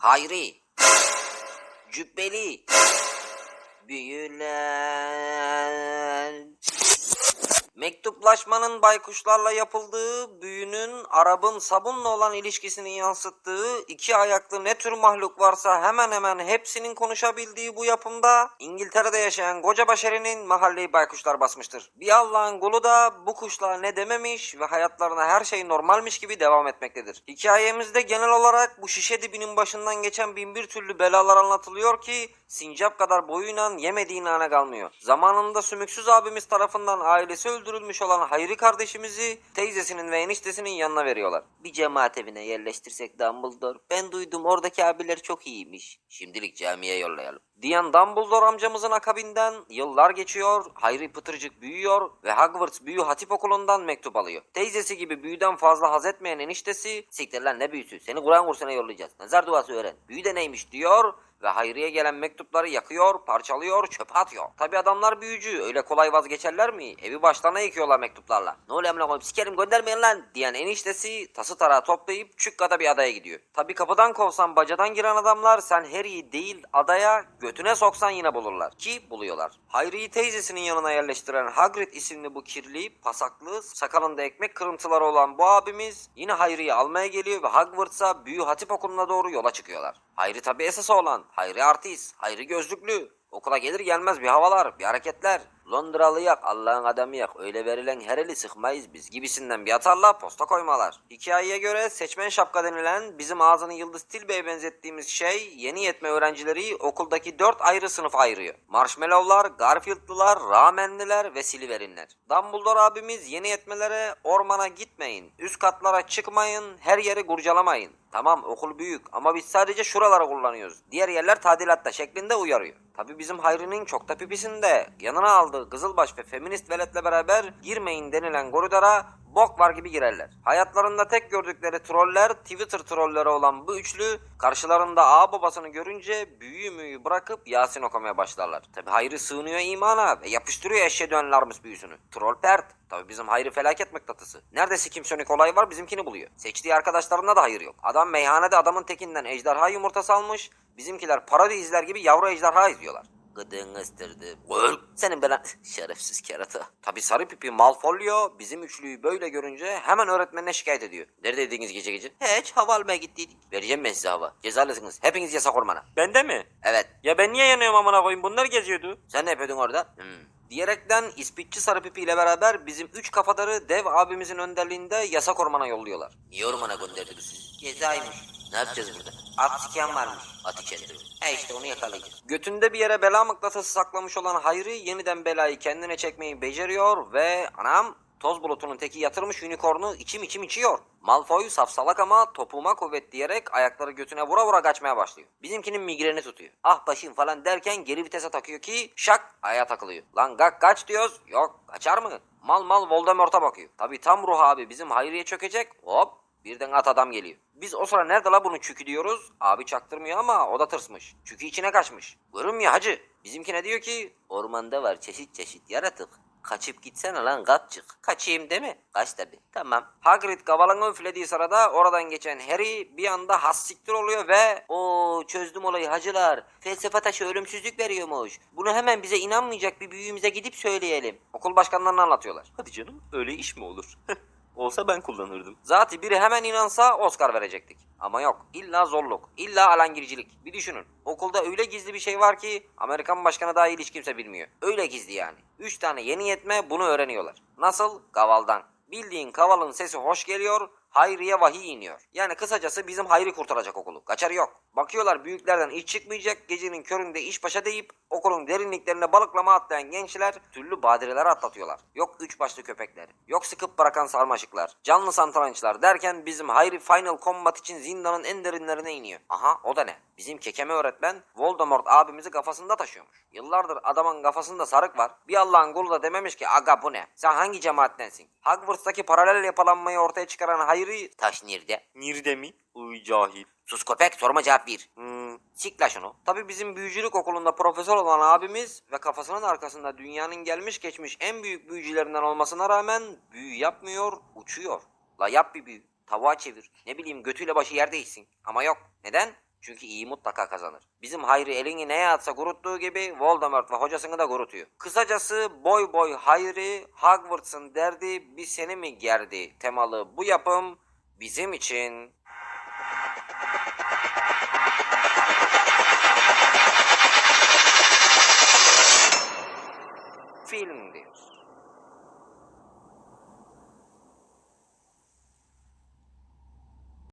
Hayri. Cübbeli. Büyülen. Mektuplaşmanın baykuşlarla yapıldığı, büyünün Arap'ın sabunla olan ilişkisini yansıttığı, iki ayaklı ne tür mahluk varsa hemen hemen hepsinin konuşabildiği bu yapımda İngiltere'de yaşayan koca başarının mahalleyi baykuşlar basmıştır. Bir Allah'ın kulu da bu kuşlar ne dememiş ve hayatlarına her şey normalmiş gibi devam etmektedir. Hikayemizde genel olarak bu şişe dibinin başından geçen bin bir türlü belalar anlatılıyor ki sincap kadar boyuyla yemediği nane kalmıyor. Zamanında Sümüksüz abimiz tarafından ailesi öldürülmüş olan Hayri kardeşimizi teyzesinin ve eniştesinin yanına veriyorlar. Bir cemaat evine yerleştirsek Dumbledore. Ben duydum oradaki abiler çok iyiymiş. Şimdilik camiye yollayalım. Diyen Dumbledore amcamızın akabinden yıllar geçiyor, Hayri Pıtırcık büyüyor ve Hogwarts Büyü Hatip Okulu'ndan mektup alıyor. Teyzesi gibi büyüden fazla haz etmeyen eniştesi, siktir lan ne büyüsü, seni Kur'an kursuna yollayacağız, nazar duası öğren, büyü de neymiş diyor ve Hayri'ye gelen mektupları yakıyor, parçalıyor, çöpe atıyor. Tabi adamlar büyücü, öyle kolay vazgeçerler mi? Evi başlarına yıkıyorlar mektuplarla. Ne oluyor amına koyayım sikerim göndermeyin lan diyen eniştesi tası tarağı toplayıp Çükka'da bir adaya gidiyor. Tabi kapıdan kovsan bacadan giren adamlar sen Harry'i değil adaya götüne soksan yine bulurlar. Ki buluyorlar. Hayri'yi teyzesinin yanına yerleştiren Hagrid isimli bu kirli, pasaklı, sakalında ekmek kırıntıları olan bu abimiz yine Hayri'yi almaya geliyor ve Hogwarts'a büyü hatip okuluna doğru yola çıkıyorlar. Hayri tabi esası olan, Hayri artist, Hayri gözlüklü. Okula gelir gelmez bir havalar, bir hareketler. Londralı yak, Allah'ın adamı yak, öyle verilen her eli sıkmayız biz gibisinden bir atarla posta koymalar. Hikayeye göre seçmen şapka denilen bizim ağzını Yıldız Tilbe'ye benzettiğimiz şey yeni yetme öğrencileri okuldaki dört ayrı sınıf ayırıyor. Marshmallowlar, Garfield'lılar, Ramenliler ve Siliverinler. Dumbledore abimiz yeni yetmelere ormana gitmeyin, üst katlara çıkmayın, her yeri kurcalamayın. Tamam okul büyük ama biz sadece şuraları kullanıyoruz. Diğer yerler tadilatta şeklinde uyarıyor. Tabi bizim Hayri'nin çok da pipisinde yanına aldığı Kızılbaş ve feminist veletle beraber girmeyin denilen koridora bok var gibi girerler. Hayatlarında tek gördükleri troller Twitter trolleri olan bu üçlü karşılarında ağ babasını görünce büyü müyü bırakıp Yasin okumaya başlarlar. Tabi Hayri sığınıyor imana ve yapıştırıyor eşeğe dönlermiş büyüsünü. Troll pert. Tabi bizim Hayri felaket mıknatısı. Nerede sikimsonik olay var bizimkini buluyor. Seçtiği arkadaşlarında da hayır yok. Adam meyhanede adamın tekinden ejderha yumurtası almış. Bizimkiler parodi izler gibi yavru ejderha izliyorlar. Gıdığını ıstırdı. Öl. Senin belan... Şerefsiz kerata. Tabi sarı pipi Malfolio bizim üçlüyü böyle görünce hemen öğretmenine şikayet ediyor. Neredeydiniz gece gece? Hiç hava almaya gittiydik. Vereceğim ben size hava. Cezalısınız. Hepiniz yasak ormana. Bende mi? Evet. Ya ben niye yanıyorum amına koyayım? Bunlar geziyordu. Sen ne yapıyordun orada? Hmm. Diyerekten ispitçi sarı pipi ile beraber bizim üç kafadarı dev abimizin önderliğinde yasak ormana yolluyorlar. Niye ormana gönderdi sizi? Gezaymış. Ne yapacağız burada? At siken varmış. Atı kendi. He işte onu yakalayacağız. Götünde bir yere bela mıknatısı saklamış olan Hayri yeniden belayı kendine çekmeyi beceriyor ve anam toz bulutunun teki yatırmış unicornu içim içim içiyor. Malfoy safsalak ama topuğuma kuvvet diyerek ayakları götüne vura vura kaçmaya başlıyor. Bizimkinin migreni tutuyor. Ah başım falan derken geri vitese takıyor ki şak ayağa takılıyor. Lan gak kaç diyoruz. Yok kaçar mı? Mal mal Voldemort'a bakıyor. Tabi tam ruh abi bizim Hayri'ye çökecek. Hop birden at adam geliyor. Biz o sıra nerede la bunu çükü diyoruz. Abi çaktırmıyor ama o da tırsmış. Çükü içine kaçmış. Görünmüyor hacı. Bizimkine diyor ki ormanda var çeşit çeşit yaratık. Kaçıp gitsene lan kapçık. Kaçayım değil mi? Kaç tabi. Tamam. Hagrid kavalanı üflediği sırada oradan geçen Harry bir anda has siktir oluyor ve o çözdüm olayı hacılar. Felsefe taşı ölümsüzlük veriyormuş. Bunu hemen bize inanmayacak bir büyüğümüze gidip söyleyelim. Okul başkanlarına anlatıyorlar. Hadi canım öyle iş mi olur? Olsa ben kullanırdım. Zati biri hemen inansa Oscar verecektik. Ama yok. İlla zorluk. illa alangircilik. Bir düşünün. Okulda öyle gizli bir şey var ki Amerikan başkanı dahil hiç kimse bilmiyor. Öyle gizli yani. Üç tane yeni yetme bunu öğreniyorlar. Nasıl? Kavaldan. Bildiğin kavalın sesi hoş geliyor. Hayriye vahiy iniyor. Yani kısacası bizim Hayri kurtaracak okulu. Kaçarı yok. Bakıyorlar büyüklerden iş çıkmayacak. Gecenin köründe iş başa deyip okulun derinliklerine balıklama atlayan gençler türlü badireler atlatıyorlar. Yok üç başlı köpekler. Yok sıkıp bırakan sarmaşıklar. Canlı santrançlar derken bizim Hayri Final Combat için zindanın en derinlerine iniyor. Aha o da ne? Bizim kekeme öğretmen Voldemort abimizi kafasında taşıyormuş. Yıllardır adamın kafasında sarık var. Bir Allah'ın kulu da dememiş ki aga bu ne? Sen hangi cemaattensin? Hogwarts'taki paralel yapılanmayı ortaya çıkaran Hayri taş nerede? Nirde mi? Uy cahil. Sus köpek sorma cevap ver. Hmm, sik la şunu. Tabi bizim büyücülük okulunda profesör olan abimiz ve kafasının arkasında dünyanın gelmiş geçmiş en büyük büyücülerinden olmasına rağmen büyü yapmıyor, uçuyor. La yap bir büyü. Tavuğa çevir. Ne bileyim götüyle başı yerde içsin. Ama yok. Neden? Çünkü iyi mutlaka kazanır. Bizim Hayri elini neye atsa kuruttuğu gibi Voldemort ve hocasını da kurutuyor. Kısacası boy boy Hayri, Hogwarts'ın derdi bir seni mi gerdi temalı bu yapım bizim için film diyor.